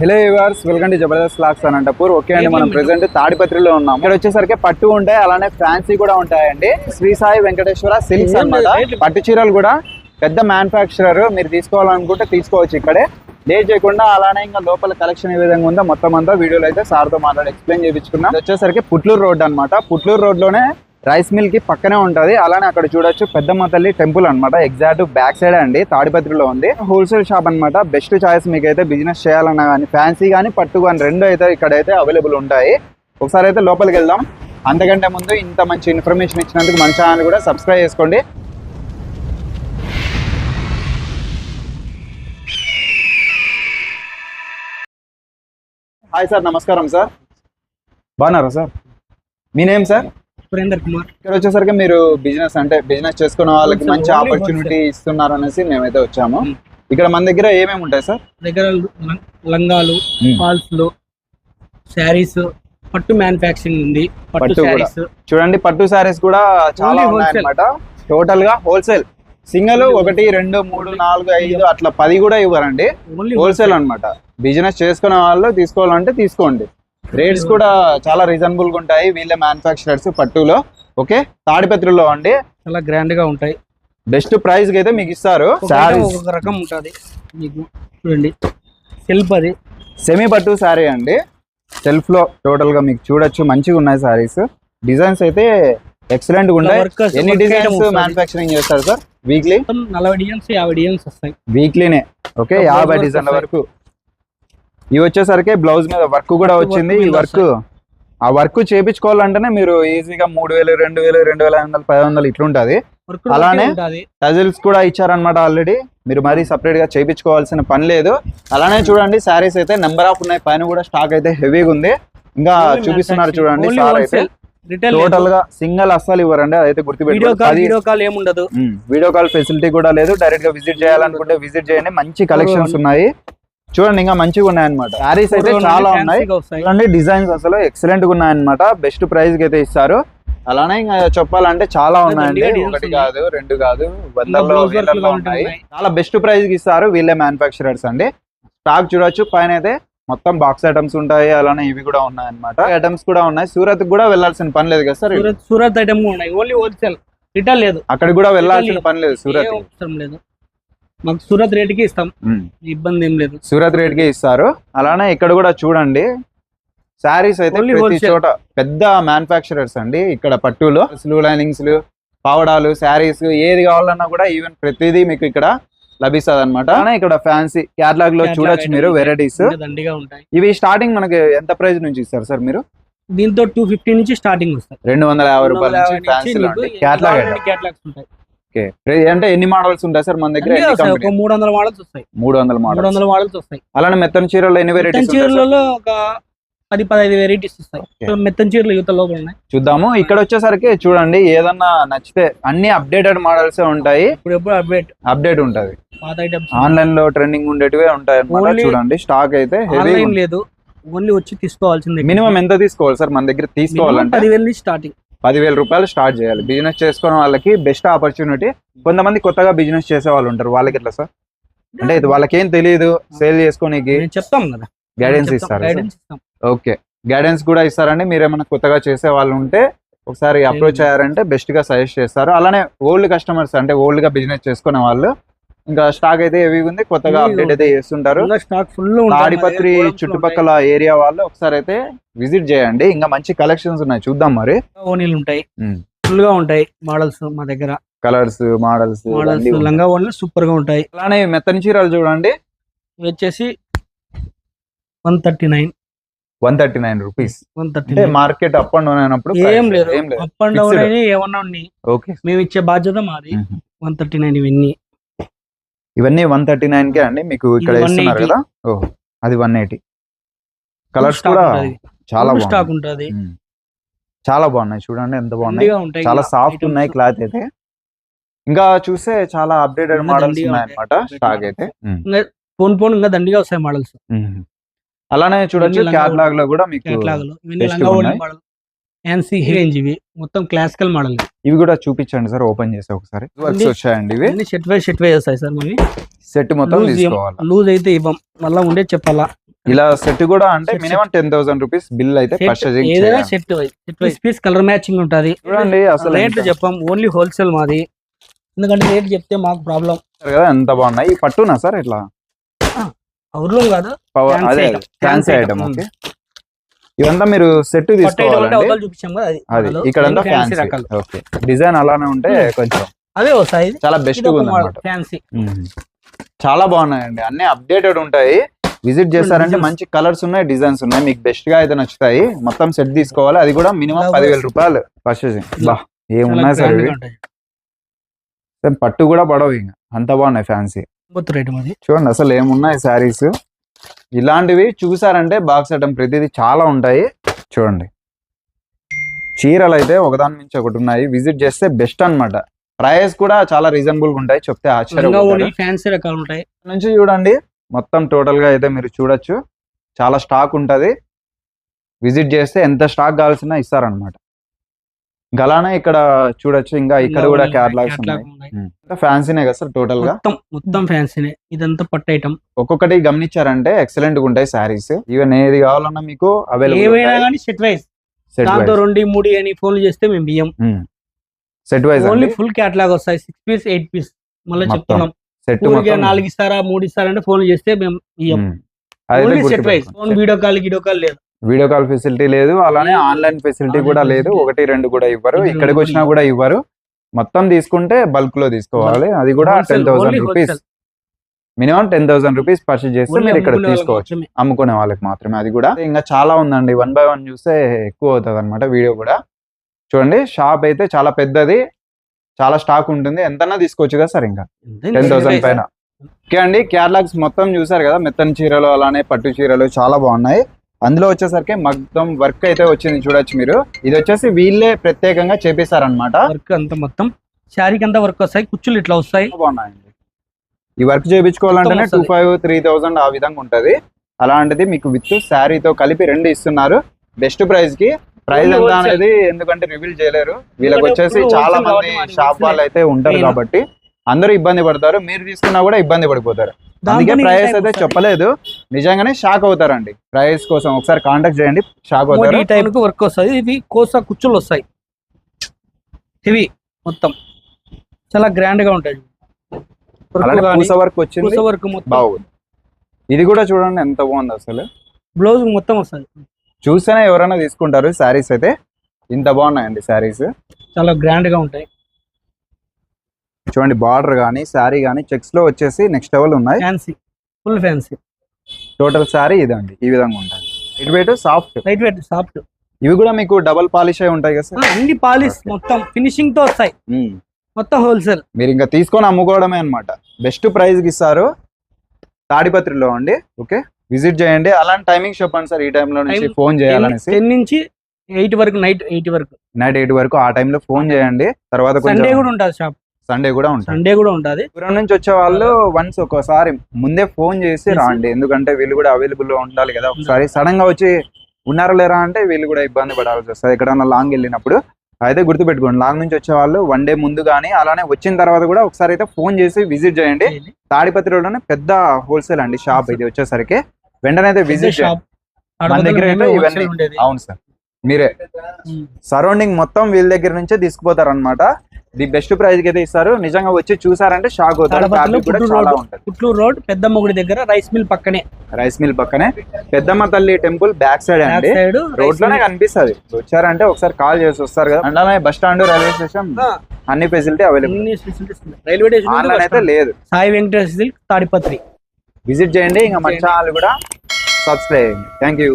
Hello yours welcome to Jabardasth lakhs Anantapur okay అండి మనం present తాడిపత్రిలో ఉన్నాం ఇక్కడ వచ్చేసరికి పట్టు ఉంటాయి అలానే ఫ్యాన్సీ కూడా ఉంటాయండి. శ్రీ సాయి వెంకటేశ్వర సిల్క్స్ అన్నమాట. పట్టు చీరలు కూడా పెద్ద మ్యానుఫ్యాక్చరర్ మీరు తీసుకోవాలనుకుంటే తీసుకోవచ్చు ఇక్కడే. లేట్ చేయకుండా అలానే ఇంకా లోపల కలెక్షన్ ఏ విధంగా ఉందో మొత్తం అంతా వీడియోలో అయితే సార్తో మాట్లాడి ఎక్స్ప్లెయిన్ చేయించుకున్నాం వచ్చేసరికి పుట్లూరు రోడ్ అన్నమాట. పుట్లూరు రోడ్లోనే రైస్ మిల్కి పక్కనే ఉంటది. అలానే అక్కడ చూడొచ్చు పెద్దమ్మ తల్లి టెంపుల్ అనమాట ఎగ్జాక్ట్ బ్యాక్ సైడ్ అండి. తాడిపత్రిలో ఉంది. హోల్సేల్ షాప్ అనమాట బెస్ట్ చాయిస్ మీకు అయితే బిజినెస్ చేయాలన్నా కానీ ఫ్యాన్సీ కానీ పట్టు కానీ రెండు అయితే ఇక్కడైతే అవైలబుల్ ఉంటాయి. ఒకసారి అయితే లోపలికి వెళ్దాం. అంతకంటే ముందు ఇంత మంచి ఇన్ఫర్మేషన్ ఇచ్చినందుకు మన ఛానల్ కూడా సబ్స్క్రైబ్ చేసుకోండి. హాయ్ సార్ నమస్కారం సార్ బాగున్నారా సార్ మీ నేమ్ సార్ సురేందర్ కుమార్. ఇక్కడ వచ్చేసరికి మీరు బిజినెస్ అంటే బిజినెస్ చేసుకున్న వాళ్ళకి మంచి ఆపర్చునిటీ ఇస్తున్నారు అనేసి మేమైతే వచ్చాము. ఇక్కడ మన దగ్గర ఏమేమి ఉంటాయి సార్? దగ్గర లంగాలు. ఫాల్స్లు శారీస్ పట్టు మ్యానుఫ్యాక్చరింగ్ ఉంది. పట్టు. శారీస్. చూడండి పట్టు సారీస్ కూడా చాలా. ఉన్నాయన్నమాట. టోటల్గా హోల్సేల్ సింగల్ ఒకటి రెండు మూడు నాలుగు ఐదు అట్లా పది కూడా ఇవ్వరండి. హోల్సేల్ అన్నమాట. బిజినెస్ చేసుకునే వాళ్ళు తీసుకోవాలంటే తీసుకోండి. రేట్స్ కూడా చాలా రీజనబుల్గా ఉంటాయి. వీళ్ళే మ్యానుఫాక్చరర్స్ పట్టులో. ఓకే? తాడిపత్రిలో అండి. చాలా గ్రాండ్గా ఉంటాయి. బెస్ట్ ప్రైస్ అయితే మీకు ఇస్తారు. ఒక్కొక్క రకం ఉంటది. మీకు చూడండి. సెల్ఫ్ అది. సెమీ పట్టు శారీ అండి. సెల్ఫ్లో టోటల్గా మీకు చూడొచ్చు. మంచిగా ఉన్నాయి శారీస్ డిజైన్స్ అయితే ఎక్సలెంట్గా ఉన్నాయి. ఎన్ని డిజైన్స్. మ్యానుఫాక్చరింగ్ చేస్తారు సార్ వీక్లీ నలభై డిజైన్స్ యాభై డిజైన్స్ వస్తాయి. వీక్లీనే ఓకే? యాభై డిజైన్ల. వరకు. ఇవి వచ్చేసరికి బ్లౌజ్ మీద వర్క్ కూడా వచ్చింది. ఈ వర్క్ ఆ వర్క్ చేపించుకోవాలంటేనే మీరు ఈజీగా మూడు వేలు రెండు వేలు రెండు వేల ఐదు వందలు పది వందలు ఇట్లుంటది. అలానే టజిల్స్ కూడా ఇచ్చారనమాట ఆల్రెడీ మీరు మరీ సపరేట్గా చేయించుకోవాల్సిన పని లేదు. అలానే చూడండి శారీస్ అయితే నెంబర్ ఆఫ్ ఉన్నాయి. పైన కూడా స్టాక్ అయితే హెవీగా ఉంది. ఇంకా చూపిస్తున్నారు చూడండి సార్ అయితే. టోటల్గా సింగల్ అస్సలు ఇవ్వరండి. అదైతే ఉమ్, వీడియో కాల్ ఫెసిలిటీ కూడా లేదు. డైరెక్ట్గా విజిట్ చేయాలనుకుంటే విజిట్ చేయండి. మంచి కలెక్షన్స్ ఉన్నాయి. చూడండి ఇంకా మంచిగా ఉన్నాయి అనమాట శారీస్ అయితే చాలా ఉన్నాయి చూడండి డిజైన్స్ అసలు ఎక్సలెంట్గా ఉన్నాయన్నమాట. బెస్ట్ ప్రైస్కి అయితే ఇస్తారు. అలానే ఇంకా చెప్పాలంటే చాలా ఉన్నాయండి. ఒకటి. కాదు రెండు కాదు వందల్లో వేలల్లో ఉన్నాయి. చాలా బెస్ట్ ప్రైస్కి ఇస్తారు వీళ్ళే మ్యానుఫాక్చరర్స్ అండి. స్టాక్ చూడొచ్చు పైన అయితే మొత్తం బాక్స్ ఐటమ్స్ ఉంటాయి అలానే ఇవి కూడా ఉన్నాయి అనమాట ఐటమ్స్ కూడా ఉన్నాయి. సూరత్ కూడా వెళ్ళాల్సిన పని లేదు కదా సార్ సూరత్ ఐటమ్ ఉన్నాయి. ఓన్లీ హోల్సేల్ రిటైల్ లేదు. అక్కడికి కూడా వెళ్ళాల్సిన పని లేదు సూరత్ లేదు. మాకు సూరత్ రేటుకి ఇస్తాం. ఇబ్బంది ఏం లేదు. సూరత్ రేట్కి ఇస్తారు. అలానే ఇక్కడ కూడా చూడండి. శారీస్ అయితే ప్రతి. చోట పెద్ద మ్యానుఫాక్చరర్స్ అండి. ఇక్కడ పట్టులో స్లూ లైనింగ్స్ పావడాలు శారీస్ ఏది కావాలన్నా కూడా ఈవెన్ ప్రతిదీ మీకు ఇక్కడ లభిస్తుంది అనమాట ఇక్కడ ఫ్యాన్సీ క్యాటలాగ్లో చూడొచ్చు మీరు వెరైటీస్ ఇంకా దండిగా ఉంటాయి. ఇవి స్టార్టింగ్ మనకి ఎంత ప్రైస్ నుంచి ఇస్తారు సార్ మీరు? దీంతో టూ ఫిఫ్టీ నుంచి స్టార్టింగ్ వస్తాయి. రెండు వందల యాభై రూపాయల నుంచి క్యాటలాగ్ క్యాటలాగ్స్ ఉంటాయి. ఓకే. అంటే ఎన్ని మోడల్స్ ఉంటాయి సార్ మన దగ్గర. ఒక? మూడు వందల మోడల్స్ వస్తాయి. మూడు వందల మూడు వందల మోడల్స్ వస్తాయి. అలానే మెత్తని చీరలో ఎన్ని వెరైటీస్ చీరలలో ఒక పది పదిహైదు వెరైటీస్ వస్తాయి. మెత్తన్ చీరలు యువత లోపల ఉన్నాయి. చూద్దాము. ఇక్కడ వచ్చేసరికి చూడంండి ఏదన్నా నచ్చితే అన్ని అప్డేటెడ్ మోడల్స్ ఉంటాయి. ఇప్పుడు ఎప్పుడు అప్డేట్ అప్డేట్ ఉంటది. ఆన్లైన్లో ట్రెండింగ్ ఉండేటివే ఉంటాయి అన్నమాట చూడండి స్టాక్ అయితే హెవీ లేదు. ఓన్లీ వచ్చి తీసుకోవాల్సిందే. మినిమం ఎంత తీసుకోవాలి సార్ మన దగ్గర? తీసుకోవాలంటే? పదివేల నుంచి స్టార్టింగ్ పదివేల రూపాయలు స్టార్ట్ చేయాలి. బిజినెస్ చేసుకునే వాళ్ళకి బెస్ట్ ఆపర్చునిటీ కొంతమంది కొత్తగా బిజినెస్ చేసే వాళ్ళు ఉంటారు. వాళ్ళకి ఎట్లా సార్? అంటే ఇది వాళ్ళకేం తెలియదు సేల్ చేసుకోనికి చెప్తాం కదా. గైడెన్స్ ఇస్తారు ఓకే గైడెన్స్ కూడా ఇస్తారండి. మీరు ఏమైనా కొత్తగా చేసే వాళ్ళు ఉంటే ఒకసారి అప్రోచ్ అయ్యారంటే బెస్ట్గా సజెస్ట్ చేస్తారు. అలానే ఓల్డ్ కస్టమర్స్ అంటే ఓల్డ్గా బిజినెస్ చేసుకునే వాళ్ళు ఇంకా స్టాక్ అయితే హెవీ ఉంది కొత్తగా అప్డేట్ అయితే చేస్తుంటారు. స్టాక్ ఫుల్ తాడిపత్రి చుట్టుపక్కల ఏరియా వాళ్ళు ఒకసారి అయితే విజిట్ చేయండి. ఇంకా మంచి కలెక్షన్స్ ఉన్నాయి చూద్దాం మరి. ఓనీలు ఉంటాయి. ఫుల్గా ఉంటాయి మోడల్స్ మా దగ్గర. కలర్స్ మోడల్స్ మోడల్స్ లంగా ఓన్లు సూపర్గా ఉంటాయి. అలానే మెత్తని చీరలు చూడండి. వచ్చేసి one thirty nine one thirty nine rupees one thirty market up and down అయినప్పుడు ఏం లేదు. అప్ అండ్ డౌన్ ఏమన్నా ఉన్నాయి. ఓకే మేము ఇచ్చే బాధ్యత మాది వన్ థర్టీ నైన్ ఇవన్నీ. ఇవన్నీ వన్ థర్టీ నైన్ కే అండి మీకు ఇక్కడ ఇది ఇస్తున్నారు 180. కదా ఓ అది వన్ ఎయిటీ కలర్స్ కూడా ఉంటది. చాలా Full స్టాక్ బాగున్నాయి ఉంటది ఉమ్. చాలా బాగున్నాయి చూడండి ఎంత బాగున్నాయి దండిగా ఉంటాయి చాలా సాఫ్ట్ items. ఉన్నాయి క్లాత్ అయితే ఇంకా చూస్తే చాలా అప్డేటెడ్ ఇంకా మోడల్స్ దండిగా ఉన్నాయి ఉంటాయి. Update stock. అయితే ఉమ్. ఇంకా పోన్ పోన్ ఇంకా దండిగా వస్తాయి మోడల్స్ ఉమ్. అలానే చూడొచ్చు ఇవన్నీ క్యాటలాగ్లో కూడా మీకు కేటలాగ్లో ఇవన్నీ best లంగా ఓన్లీ ఉన్నాయి. మోడల్ ఫ్యాన్సీ రేంజ్ ఇవి. మొత్తం క్లాసికల్ మోడల్ ఇవి కూడా చూపించండి సార్ ఓపెన్ చేసి ఒకసారి. వర్క్స్ వచ్చాయండి ఇవి. అన్ని షెట్ వై షెట్ వై వస్తాయి సార్ మరి సెట్ మొత్తం లూజ్ తీసుకోవాలి? లూజ్ అయితే ఇవ్వం. మళ్ళా ఉండే చెప్పాలా? ఇలా సెట్ కూడా అంటే minimum ten thousand rupees bill అయితే Set పర్చేసింగ్ ఏదైనా set set wise piece colour matching ఉంటది. చూడండి అసలు రేట్లు చెప్పాం. ఓన్లీ హోల్సేల్ మాది. ఎందుకంటే రేట్ చెప్తే మాకు ప్రాబ్లం కదా ఎంత బాగున్నాయి? పట్టునా సార్ ఇట్లా? ఊర్లో కాదు. పవర్ అదే. Fancy item. ఓకే. ఇవంతా మీరు సెట్ తీసుకోవాలండి. చూపించాం కదా అది. ఇక్కడంతా ఫ్యాన్సీ రకాలు. ఓకే డిజైన్ అలానే ఉంటే కొంచెం అవే వస్తాయి చాలా బెస్ట్ ఫ్యాన్సీ చాలా బాగున్నాయండి. అన్ని అప్డేటెడ్ ఉంటాయి. విజిట్ చేస్తారంటే. మంచి కలర్స్ ఉన్నాయి డిజైన్స్ ఉన్నాయి. మీకు బెస్ట్గా అయితే నచ్చుతాయి. మొత్తం సెట్ తీసుకోవాలి. అది కూడా మినిమం. పదివేల రూపాయలు పర్చేసింగ్ బా ఏమున్నాయి సార్ ఇవి. పట్టు కూడా పడవు ఇంకా. అంత బాగున్నాయి ఫ్యాన్సీ బొత్తు రేట్ మాది. చూడండి అసలు ఏమున్నాయి శారీస్ ఇలాంటివి చూసారంటే బాక్స్ ఐటమ్ ప్రతిదీ చాలా ఉంటాయి. చూడండి. చీరలు అయితే ఒకదాని నుంచి ఒకటి ఉన్నాయి. విజిట్ చేస్తే బెస్ట్ అన్నమాట. ప్రైస్ కూడా చాలా రీజనబుల్గా ఉంటాయి. చెప్తే లంగా ఆశ్చర్యం ఓణి ఫ్యాన్సీ రకాలు ఉంటాయి. నుంచి చూడండి. మొత్తం టోటల్గా అయితే మీరు చూడొచ్చు. చాలా స్టాక్ ఉంటది. విజిట్ చేస్తే ఎంత స్టాక్ కావాల్సిన ఇస్తారనమాట అలానే ఇక్కడ చూడొచ్చు. ఇంకా ఇక్కడ కూడా క్యాటలాగ్స్ ఉన్నాయి. ఫ్యాన్సీనే కదా సార్ టోటల్గా? మొత్తం మొత్తం ఫ్యాన్సీనే ఇదంతా పట్టు ఐటమ్ ఒక్కొక్కటి గమనించారంటే ఎక్సలెంట్గా ఉంటాయి శారీస్ ఈవెన్ ఏది కావాలన్నా మీకు అవైలబుల్ కానీ సెట్ వైజ్ సెట్ దాంతో రెండు మూడు అని ఫోన్లు చేస్తే మేము బియ్యం. Set wise only full catalogue వస్తాయి. సిక్స్ పీస్ ఎయిట్ పీస్ మళ్ళీ. చెప్తున్నాం. సెట్ నాలుగు ఇస్తారా మూడు ఇస్తారా అంటే ఫోన్లు చేస్తే మేము బియ్యం. Only set wise phone video call video call లేదు. వీడియో కాల్ ఫెసిలిటీ లేదు అలానే ఆన్లైన్ ఫెసిలిటీ కూడా లేదు. ఒకటి రెండు కూడా ఇవ్వరు. ఇది ఇక్కడికి వచ్చినా కూడా ఇవ్వరు. మొత్తం తీసుకుంటే బల్క్లో తీసుకోవాలి అది కూడా ten thousand rupees. Minimum ten thousand rupees purchase చేస్తే మీరు ఇక్కడ తీసుకోవచ్చు. అమ్ముకునే వాళ్ళకి మాత్రమే. అది కూడా ఇంకా చాలా ఉందండి. వన్ బై వన్ చూస్తే ఎక్కువ అవుతుంది అనమాట వీడియో కూడా. చూడండి షాప్ అయితే చాలా పెద్దది చాలా స్టాక్ ఉంటుంది. ఎంతన్నా తీసుకోవచ్చు కదా సార్ ఇంకా? Ten thousand. పైన. ఓకే అండి క్యాటలాగ్స్ మొత్తం చూసారు కదా మెత్తని చీరలు అలానే పట్టు చీరలు చాలా బాగున్నాయి. అందులో వచ్చేసరికి మొత్తం వర్క్ అయితే వచ్చింది చూడొచ్చు మీరు. ఇది వచ్చేసి వీళ్ళే ప్రత్యేకంగా చేపిస్తారనమాట వర్క్ అంతా మొత్తం. శారీకి అంతా వర్క్ వస్తాయి కుచ్చులు ఇట్లా వస్తాయి. బాగున్నాయండి. ఈ వర్క్ చేయించుకోవాలంటేనే టూ. ఫైవ్ త్రీ థౌసండ్ ఆ విధంగా ఉంటది. అలాంటిది మీకు విత్ శారీతో కలిపి రెండు ఇస్తున్నారు. బెస్ట్ ప్రైస్కి. ప్రైస్ ఎంత. అనేది ఎందుకంటే రివీల్ చేయలేరు. వీళ్ళకి వచ్చేసి చాలా మంది షాప్. వాళ్ళు అయితే ఉంటారు. కాబట్టి. అందరూ ఇబ్బంది పడతారు మీరు తీసుకున్నా కూడా ఇబ్బంది పడిపోతారు. అందుకే ప్రైస్ అయితే. చెప్పలేదు. నిజంగానే షాక్ అవుతారండి. ప్రైస్ కోసం ఒకసారి కాంటాక్ట్ చేయండి షాక్ అవుతారు. ఈ వర్క్ వస్తాయి ఇవి కోసా కుచ్చులు వస్తాయి. ఇవి మొత్తం. చాలా గ్రాండ్గా ఉంటాయి. పూస వర్క్ వచ్చింది. పూస వర్క్ మొత్తం. బాగుంది. ఇది కూడా చూడండి ఎంత బాగుంది అసలు. బ్లౌజ్ మొత్తం వస్తుంది. చూస్తేనే ఎవరైనా తీసుకుంటారు శారీస్ అయితే. ఇంత బాగున్నాయండి శారీస్. చాలా గ్రాండ్గా ఉంటాయి. చూడండి బార్డర్ కానీ శారీ కానీ చెక్స్లో వచ్చేసి నెక్స్ట్ లెవెల్ ఉన్నాయి? Fancy full fancy total sari ఇదండి. ఈ విధంగా ఉంటుంది. ఇటు weight soft light weight soft ఇవి కూడా మీకు డబల్ పాలిష్ అయి ఉంటాయి కదా సార్ అన్ని పాలిష్ మొత్తం. ఫినిషింగ్తో వస్తాయి. మ్మ్. మొత్తం హోల్సేల్ మీరు ఇంకా తీసుకొని అమ్ముకోవడమే అన్నమాట. బెస్ట్ ప్రైస్కి ఇస్తారు. తాడిపత్రిలో అండి. ఓకే విజిట్ చేయండి. అలాంటి టైమింగ్ చెప్పండి సార్ ఈ టైంలో నుంచి ఫోన్ చేయాలనేసి. టెన్ నుంచి ఎయిట్ వరకు నైట్ ఎయిట్ వరకు. నైట్ ఎయిట్ వరకు ఆ టైంలో ఫోన్ చేయండి. తర్వాత సండే కూడా ఉంటుంది షాప్ సండే కూడా ఉంటుంది సండే కూడా ఉంటుంది. దూరం నుంచి వచ్చే వాళ్ళు వన్స్ ఒకసారి ముందే ఫోన్ చేసి. రాండి. ఎందుకంటే వీళ్ళు కూడా అవైలబుల్లో ఉండాలి కదా. ఒకసారి సడన్గా వచ్చి ఉన్నారా లేరా అంటే వీళ్ళు కూడా ఇబ్బంది పడాల్సి వస్తుంది. ఎక్కడన్నా లాంగ్ వెళ్ళినప్పుడు అయితే గుర్తుపెట్టుకోండి. లాంగ్ నుంచి వచ్చే వాళ్ళు వన్ డే ముందు కానీ అలానే వచ్చిన తర్వాత కూడా ఒకసారి అయితే ఫోన్ చేసి విజిట్ చేయండి. తాడిపత్రిలోనే పెద్ద హోల్సేల్ అండి షాప్ ఇది వచ్చేసరికి. వెంటనే అయితే విజిట్ షాప్ మన దగ్గర అయితే ఇవన్నీ ఉండేది. అవును సార్ మీరే. సరౌండింగ్ మొత్తం వీళ్ళ దగ్గర నుంచే తీసుకుపోతారు అనమాట ది బెస్ట్ ప్రైస్కి అయితే ఇస్తారు. నిజంగా వచ్చి చూసారంటే షాక్ అవుతారు. రోడ్ రోడ్ పెద్దమ్మగుడి దగ్గర రైస్ మిల్ పక్కనే. రైస్ మిల్ పక్కనే. Peddamma Thalli temple back side అండి. రోడ్లోనే కనిపిస్తుంది. వచ్చారంటే ఒకసారి కాల్ చేసి వస్తారు కదా. అంటే బస్ స్టాండ్ రైల్వే స్టేషన్ అన్ని ఫెసిలిటీ అవైలబుల్. రైల్వే ఆన్లైన్ అయితే స్టేషన్ లేదు. సాయి వెంకటేశ్వర సిల్క్ తాడిపత్రి. విజిట్ చేయండి. ఇంకా మన ఛానల్ కూడా సబ్స్క్రైబ్ చేయండి. Thank you